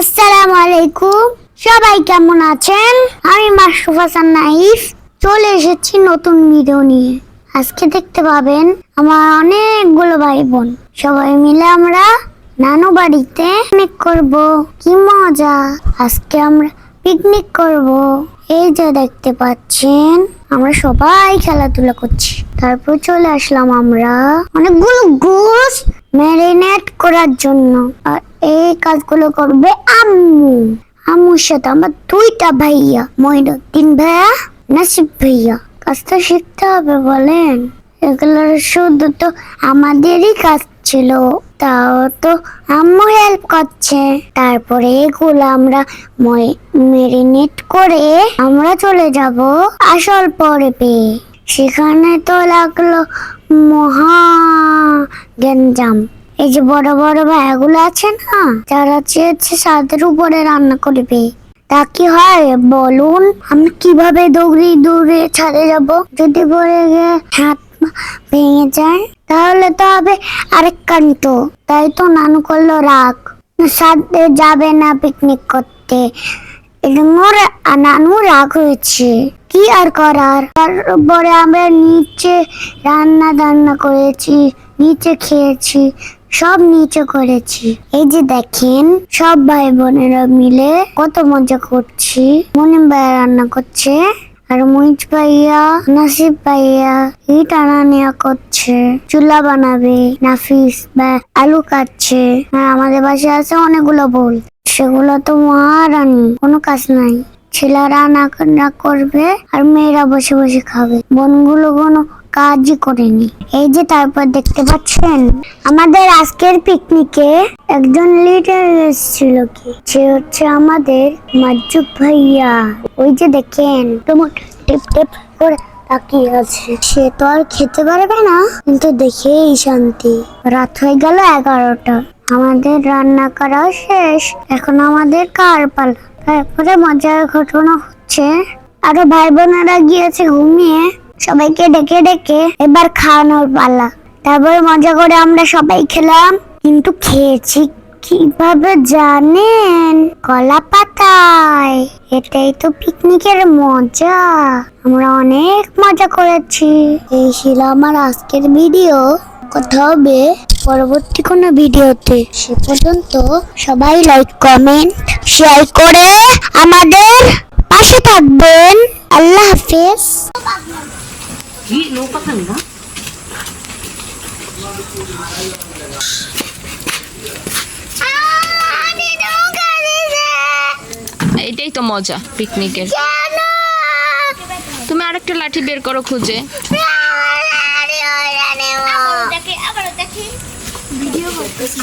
আসসালামু আলাইকুম। সবাই কেমন আছেন? আমি মাসরুফ হাসান নাইফ। চলে এসেছি নতুন ভিডিও নিয়ে। আজকে দেখতে পাবেন আমার অনেকগুলো ভাই বোন সবাই মিলে আমরা নানু বাড়িতে পিকনিক করব। কি মজা! আজকে আমরা পিকনিক করব। এই যে দেখতে পাচ্ছেন, আমরা সবাই খেলাধুলা করছি। তারপর চলে আসলাম আমরা অনেকগুলো গোস ম্যারিনেট করার জন্য। আর এই কাজগুলো করবে আম্মু। আম্মুর সাথে আমার দুইটা ভাইয়া মহিনুদ্দিন ভাইয়া, নাসিব ভাইয়া। কাজটা শিখতে হবে বলেন। এগুলো শুধু তো আমাদেরই কাজ ছিল, তাও তো আম্মু হেল্প করছে। তারপরে এগুলো আমরা মেরিনেট করে আমরা চলে যাব আসল পর্বে। সেখানে তো লাগল মহা গেঞ্জাম। এই যে বড় বড় ভাইগুলো আছে না, যারা চেয়েছে সাদের উপরে রান্না করবে। তা কি হয় বলুন? আমি কীভাবে দৌড়ে দৌড়ে ছাদে যাব? যদি পড়ে গিয়ে হাত ভেঙে যায়, তাহলে তো হবে আরেক কান্ত তাই তো নানু করল রাগ। সাদে যাবে না পিকনিক করতে। নানু রাগ হয়েছে। কি আর করার? তারপরে আমরা নিচে রান্না দান্না করেছি। নিচে খেয়েছি, সব নিচে করেছি। এই যে দেখেন, সব ভাই বোনেরা মিলে কত মজা করছি। মনিম ভাইয়া রান্না করছে, আর মুইজ ভাইয়া, নাসিব ভাইয়া, এই টানা নেওয়া করছে। চুলা বানাবে, নাফিস বা আলু কাটছে। আর আমাদের বাসায় আছে অনেকগুলো বোল। সেগুলো তো মহারানি, কোনো কাজ নাই। ছেলেরা না করবে আর মেয়েরা বসে বসে খাবে। বোনগুলো কোনো কাজই করেনি। এই যে তারপর দেখতে পাচ্ছেন, আমাদের আজকের পিকনিকে একজন লিডার এসেছিল কি? সে হচ্ছে আমাদের মাজুব ভাইয়া। ওই যে দেখেন, তোমার টিপ টিপ করে তাকিয়ে আছে। সে তো আর খেতে পারবে না, কিন্তু দেখেই শান্তি। রাত হয়ে গেল এগারোটা। আমাদের রান্না করা শেষ। এখন আমাদের কার পালা? তারপরে মজার ঘটনা হচ্ছে, আরও ভাই বোনেরা গিয়েছে ঘুমিয়ে। সবাইকে ডেকে ডেকে এবার খাওয়ানোর পালা। তারপরে মজা করে আমরা সবাই খেলাম। কিন্তু খেয়েছি কীভাবে জানেন? কলা পাতায়। এটাই তো পিকনিকের মজা। আমরা অনেক মজা করেছি। এই ছিল আমার আজকের ভিডিও। কথা হবে পরবর্তী কোনো ভিডিওতে। সে পর্যন্ত সবাই লাইক কমেন্ট শেয়ার করে আমাদের পাশে থাকবেন। আল্লাহ হাফেজ। 이 로까지인가? এটাই তো মজা পিকনিকের তুমি আরেকটা লাঠি বের করো খুঁজে দেখি আবার দেখি ভিডিও করতেছি